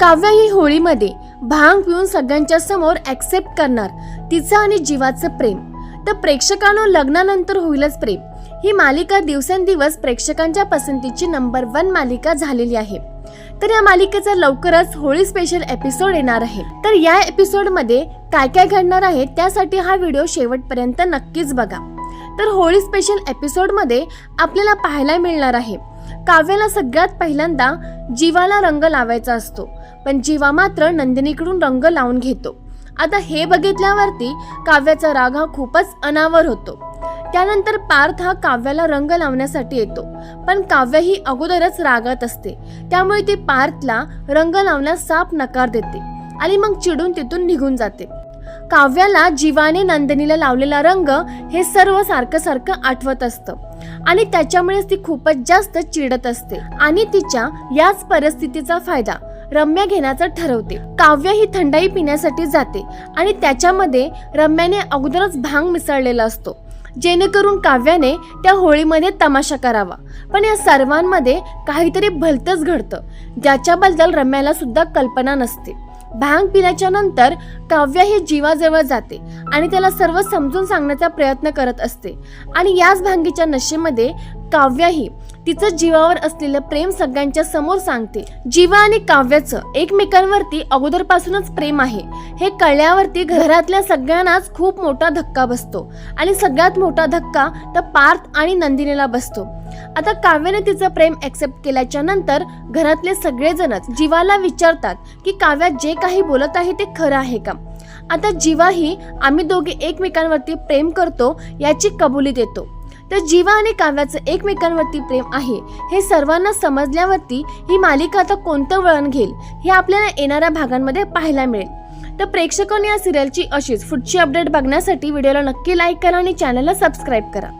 काव्या ही होळीमध्ये भांग पिऊन सगळ्यांच्या समोर ऍक्सेप्ट करणार तिचं आणि जीवाचं प्रेम. तर प्रेक्षकांनो लग्नानंतर होईलच प्रेम. ही मालिका दिवसेंदिवस प्रेक्षकांच्या पसंतीची नंबर वन मालिका झालेली आहे. तर या मालिकेचा लवकरच होळी स्पेशल एपिसोड येणार आहे. तर या एपिसोडमध्ये काय काय घडणार आहे त्यासाठी हा व्हिडिओ शेवटपर्यंत नक्कीच बघा. तर होळी स्पेशल एपिसोडमध्ये आपल्याला पाहायला मिळणार आहे काव्याला सगळ्यात पहिल्यांदा जीवाला रंग लावायचा असतो. पण जीवा मात्र नंदिनीकडून रंग लावून घेतो. आता हे बघितल्यावरती काव्याचा राग हा खूपच अनावर होतो. त्यानंतर पार्थ हा काव्याला रंग लावण्यासाठी येतो. पण काव्य ही अगोदरच रागात असते. त्यामुळे ती पार्थला रंग लावण्यास साफ नकार देते. आणि मग चिडून तिथून निघून जाते. काव्याला जीवाने नंदिनीला लावलेला रंग हे सर्व सारखं सारखं आठवत असतं. आणि त्याच्यामुळेच ती खूपच जास्त चिडत असते. आणि तिच्या याच परिस्थितीचा फायदा रम्या घेण्याचं ठरवते. काव्य ही थंडाई पिण्यासाठी जाते आणि त्याच्यामध्ये रम्याने अगोदरच भांग मिसळलेला असतो. जेणेकरून काव्याने त्या होळीमध्ये तमाशा करावा. पण या सर्वांमध्ये काहीतरी भलतंच घडतं. ज्याच्याबद्दल रम्याला सुद्धा कल्पना नसते. भांग पिल्याच्या नंतर काव्य हे जीवाजवळ जाते आणि त्याला सर्व समजून सांगण्याचा प्रयत्न करत असते. आणि याच भांगीच्या नशेमध्ये काव्य ही तिचं जीवावर असलेलं प्रेम सगळ्यांच्या समोर सांगते. जीवा आणि काव्याचं एकमेकांवरती अगोदरपासूनच प्रेम आहे. हे कळल्यावरती घरातल्या सगळ्यांनाच खूप मोठा धक्का बसतो. आणि सगळ्यात मोठा धक्का तर पार्थ आणि नंदिनीला बसतो. आता काव्याने तिचं प्रेम एक्सेप्ट केल्याच्यानंतर घरातले सगळेजणच जीवाला विचारतात की काव्या जे काही बोलत आहे ते खरं आहे का? आता जीवा ही आम्ही दोघे एकमेकांवरती प्रेम करतो याची कबुली देतो. तर जीवा आणि काव्याचं एकमेकांवरती प्रेम आहे हे सर्वांना समजल्यावरती ही मालिका आता कोणतं वळण घेईल हे आपल्याला येणाऱ्या भागांमध्ये पाहायला मिळेल. तर प्रेक्षकांनी या सिरियलची अशीच पुढची अपडेट बघण्यासाठी व्हिडिओला नक्की लाईक करा आणि चॅनलला सबस्क्राईब करा.